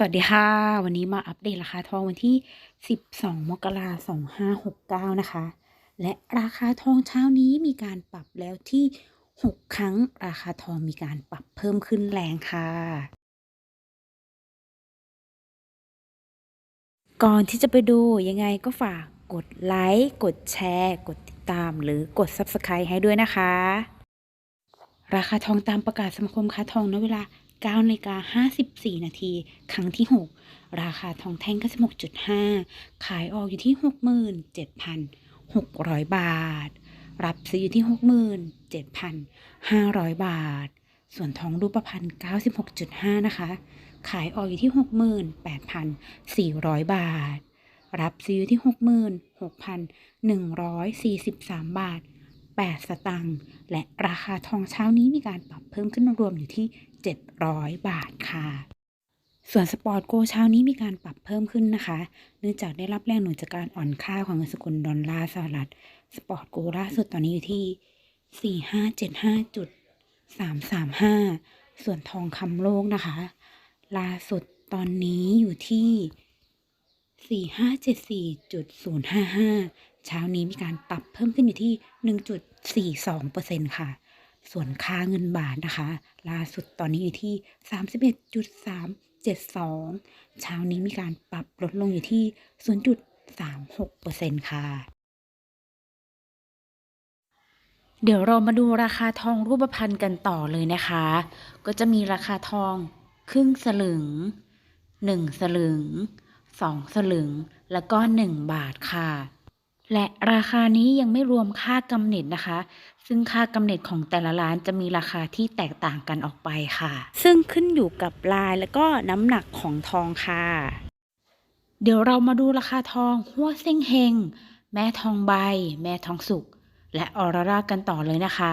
สวัสดีค่ะ วันนี้มาอัปเดตราคาทองวันที่ 12 มกราคม 2569 นะคะ และราคาทองเช้านี้มีการปรับแล้วที่ 6 ครั้งราคาทองมีการปรับเพิ่มขึ้นแรงค่ะ ก่อนที่จะไปดูยังไงก็ฝากกดไลค์กดแชร์ กดติดตามหรือกด Subscribe ให้ด้วยนะคะ ราคาทองตามประกาศสมาคมค้าทองณเวลา 9นาฬิกา54 นาที ครั้งที่ 6 ราคาทองแท่ง 96.5 ขายออกอยู่ที่ 67,600 บาท รับซื้ออยู่ที่ 67,500 บาท ส่วนทองรูปพรรณ96.5 นะคะ ขายออกอยู่ที่ 68,400 บาท รับซื้ออยู่ที่ 66,143 บาท 8 สตางค์และราคาทองเช้านี้มีการปรับเพิ่มขึ้นรวมอยู่ที่ 700 บาทค่ะ ส่วนสปอร์ตโกเช้านี้มีการปรับเพิ่มขึ้นนะคะ เนื่องจากได้รับแรงหนุนจากการอ่อนค่าของเงินสกุลดอลลาร์สหรัฐ สปอร์ตโกล่าสุดตอนนี้อยู่ที่ 4575.335 ส่วนทองคำโลกนะคะล่าสุดตอนนี้อยู่ที่ 4574.055 เช้านี้มีการปรับเพิ่มขึ้นอยู่ที่ 1.42%ค่ะ ส่วนค่าเงินบาทนะคะ ล่าสุดตอนนี้อยู่ที่ 31.372 เช้านี้มีการปรับลดลงอยู่ที่ 0.36%ค่ะเดี๋ยวเรามาดูราคาทองรูปพรรณกันต่อเลยนะคะ ก็จะมีราคาทองครึ่งสลึง 1 สลึง 2 สลึง แล้วก็ 1 บาทค่ะ และราคานี้ยังไม่รวมค่ากำเนิดนะคะ ซึ่งค่ากำเนิดของแต่ละร้านจะมีราคาที่แตกต่างกันออกไปค่ะ ซึ่งขึ้นอยู่กับลายและก็น้ำหนักของทองค่ะ เดี๋ยวเรามาดูราคาทองหัวเส้งเฮงแม่ทองใบ แม่ทองสุก และออร่ารากันต่อเลยนะคะ